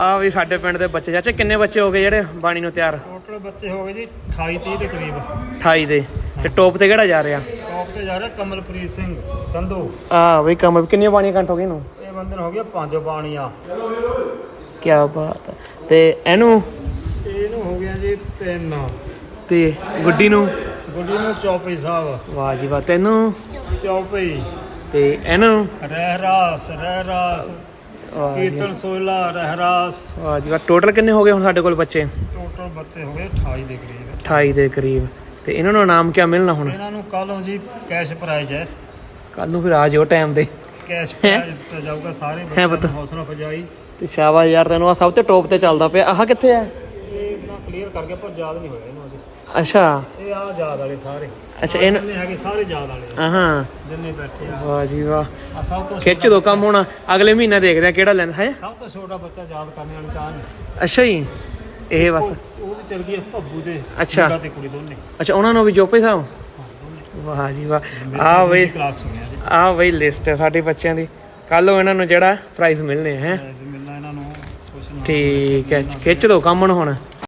ਆ ਵੀ ਸਾਡੇ ਪਿੰਡ ਦੇ ਬੱਚੇ ਚਾਚੇ ਕਿੰਨੇ ਬੱਚੇ ਹੋ ਗਏ ਜਿਹੜੇ ਬਾਣੀ ਨੂੰ ਤਿਆਰ? ਟੋਟਲ ਬੱਚੇ ਹੋ ਗਏ ਜੀ 28 30 ਦੇ ਕਰੀਬ। 28 ਦੇ। ਤੇ ਟੋਪ ਤੇ ਕਿਹੜਾ ਜਾ ਰਿਹਾ? ਟੌਪ ਤੇ ਜਾ ਰਿਹਾ ਕਮਲਪ੍ਰੀਤ ਸਿੰਘ ਸੰਧੂ। ਆ ਬਈ ਕੰਮ ਕਿੰਨੀਆਂ ਬਾਣੀਆਂ ਕੰਟ ਹੋ ਗਏ ਇਹਨੂੰ? ਇਹ ਬੰਦੇ ਨੂੰ ਹੋ ਗਿਆ ਪੰਜ ਬਾਣੀਆਂ। ਕੀ ਬਾਤ ਹੈ। ਤੇ ਇਹਨੂੰ? ਇਹਨੂੰ ਹੋ ਗਿਆ ਜੀ ਤਿੰਨ। ਤੇ ਗੁੱਡੀ ਨੂੰ? ਗੁੱਡੀ ਨੂੰ ਚੌਪਈ ਸਾਹਿਬ। ਵਾਹ ਜੀ ਵਾਹ ਤੈਨੂੰ? ਚੌਪਈ। ਤੇ ਇਹਨੂੰ? ਰਹਿਰਾਸ ਰਹਿਰਾਸ। ਕੀਰਤਨ ਸੋਇਲਾ ਰਹਿਰਾਸ। ਵਾਹ ਜੀ ਟੋਟਲ ਕਿੰਨੇ ਹੋ ਗਏ ਹੁਣ ਸਾਡੇ ਕੋਲ ਬੱਚੇ? ਟੋਟਲ ਬੱਚੇ ਹੋ ਗਏ 28 ਦੇ ਕਰੀਬ। 28 ਦੇ ਕਰੀਬ। ਤੇ ਇਹਨਾਂ ਨੂੰ ਇਨਾਮ ਕਿਆ ਮਿਲਣਾ ਹੁਣ? ਇਹਨਾਂ ਨੂੰ ਕੱਲੋਂ ਜੀ ਕੈਸ਼ ਪ੍ਰਾਈਜ਼ ਹੈ। ਕੱਲ ਨੂੰ ਫਿਰ ਆ ਜਿਓ ਟਾਈਮ ਦੇ ਕੈਸ਼ ਪ੍ਰਾਈਜ਼ ਦਿੱਤਾ ਜਾਊਗਾ ਸਾਰੇ ਬੱਚਿਆਂ। ਨੂੰ ਹੌਸਲਾ ਫਜਾਈ ਤੇ ਸ਼ਾਬਾਸ਼ ਯਾਰ ਤੈਨੂੰ ਆ ਸਭ ਤੋਂ ਟੋਪ ਤੇ ਚੱਲਦਾ ਪਿਆ। ਆਹ ਕਿੱਥੇ ਆ ਕਲੀਅਰ ਕਰ ਗਿਆ ਪਰ ਯਾਦ ਨਹੀਂ ਹੋਇਆ ਇਹਨੂੰ ਅਜੇ ਅੱਛਾ। ਇਹ ਆ ਯਾਦ ਵਾਲੇ ਸਾਰੇ। ਅੱਛਾ ਇਹਨੂੰ ਜਿੰਨੇ ਹੈਗੇ ਸਾਰੇ ਯਾਦ ਵਾਲੇ। ਆ, ਹਾਂ। ਜਿੰਨੇ ਬੈਠੇ ਆ। ਵਾਹ ਜੀ ਵਾਹ। ਆ ਸਭ ਤੋਂ ਖਿੱਚ ਦੋ ਕੰਮ ਹੁਣ ਅਗਲੇ ਮਹੀਨੇ ਦੇਖਦੇ ਆ ਕਿਹੜਾ ਲੈਂਦਾ ਹੈ? ਸਭ ਤੋਂ ਛੋਟਾ ਬੱਚਾ ਯਾਦ ਕਰਨ ਵਾਲੀ ਚਾਹ ਨਹੀਂ। ਅੱਛਾ ਜੀ। ਇਹ ਬਸ। ਉਹਦੀ ਚੱਲ ਗਈ ਹੈ ਭੱਬੂ ਦੇ ਅੱਛਾ। ਮੁੰਡਾ ਤੇ ਕੁੜੀ ਦੋਨੇ। ਅੱਛਾ ਉਹਨਾਂ ਨੂੰ ਵੀ ਜੋਪੇ ਸਾਹਿਬ? ਵਾਹ ਜੀ ਵਾਹ। ਆ ਕਲਾਸ ਜੀ। ਆ ਬਈ ਲਿਸਟ ਹੈ ਸਾਡੇ ਬੱਚਿਆਂ ਦੀ। ਕੱਲ ਨੂੰ ਇਹਨਾਂ ਨੂੰ ਜਿਹੜਾ ਪ੍ਰਾਈਜ਼ ਮਿਲਨੇ ਹੈ? ਅੱਜ ਮਿਲਣਾ ਇਹਨਾਂ ਨੂੰ ਕੁਛ ਨਾ ਠੀਕ ਹੈ। ਖਿੱਚ ਦੋ ਕੰਮ ਹੁਣ ਹੁਣ।